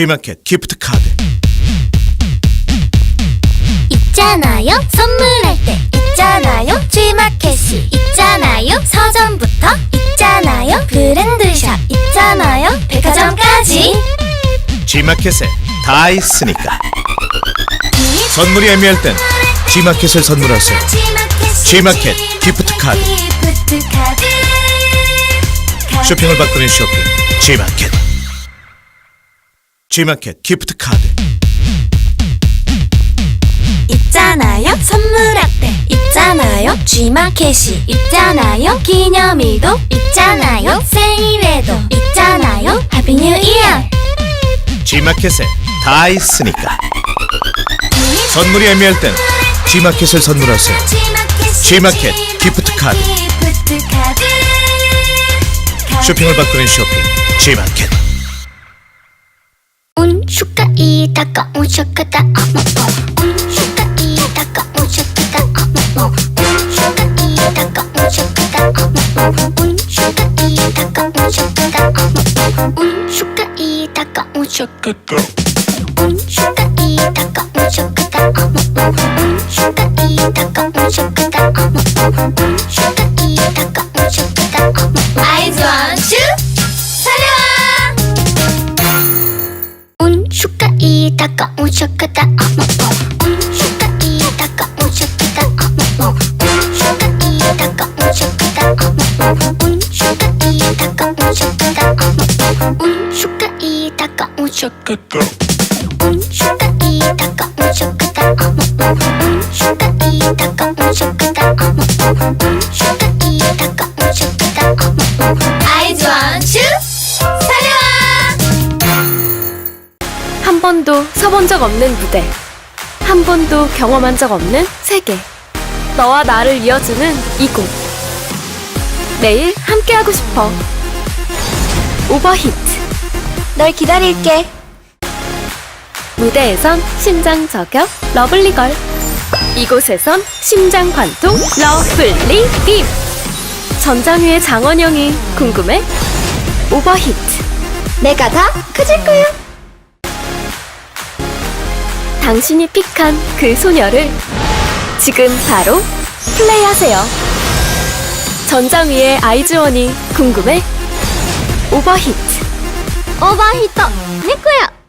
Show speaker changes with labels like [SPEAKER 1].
[SPEAKER 1] G마켓 기프트 카드.
[SPEAKER 2] 있잖아요. 선물할 때. 있잖아요. G마켓이 있잖아요. 서점부터. 있잖아요. 브랜드샵. 있잖아요. 백화점까지.
[SPEAKER 1] G마켓에 다 있으니까. 선물이 애매할 땐 G마켓을 선물하세요. G마켓 기프트 카드.
[SPEAKER 2] 기프트 카드.
[SPEAKER 1] 쇼핑을 바꾸는 쇼핑. G마켓 G마켓 기프트 카드.
[SPEAKER 2] 있잖아요 선물할 때 있잖아요 G마켓이. 있잖아요 기념일도. 있잖아요 세일에도. 있잖아요 해피 뉴 이어
[SPEAKER 1] G마켓에 다 있으니까. 선물이 애매할 땐 G마켓을 선물하세요. G마켓 기프트 카드. 쇼핑을 바꾸는 쇼핑 G마켓
[SPEAKER 2] 운슈가이 다가온 쇼크다 어머머 운슈가이 다가온 쇼크다 어머머 운슈가이 다가온 쇼크다 어머머 운슈가이 다가온 쇼크다 어머머 운슈가이 다가온 쇼크다 운슈가이 운슈가이 다가온 쇼크다 어머머 운슈가이 다가온 쇼크다 어머머 운슈가이 다가온 쇼크다 어머머 운슈가이 다가온 쇼크다 어머머 운슈가이 다가온 쇼크다 운슈가이 다가온
[SPEAKER 3] 한 번도 서본 적 없는 무대. 한 번도 경험한 적 없는 세계. 너와 나를 이어주는 이곳. 매일 함께하고 싶어. 오버히트.
[SPEAKER 2] 널 기다릴게.
[SPEAKER 3] 무대에선 심장 저격 러블리걸. 이곳에선 심장 관통 러블리 빔. 전장 위의 장원영이 궁금해? 오버히트.
[SPEAKER 2] 내가 다 커질 거야.
[SPEAKER 3] 당신이 픽한 그 소녀를 지금 바로 플레이하세요. 전장 위의 아이즈원이 궁금해? 오버히트.
[SPEAKER 2] 오버히터 내 거야.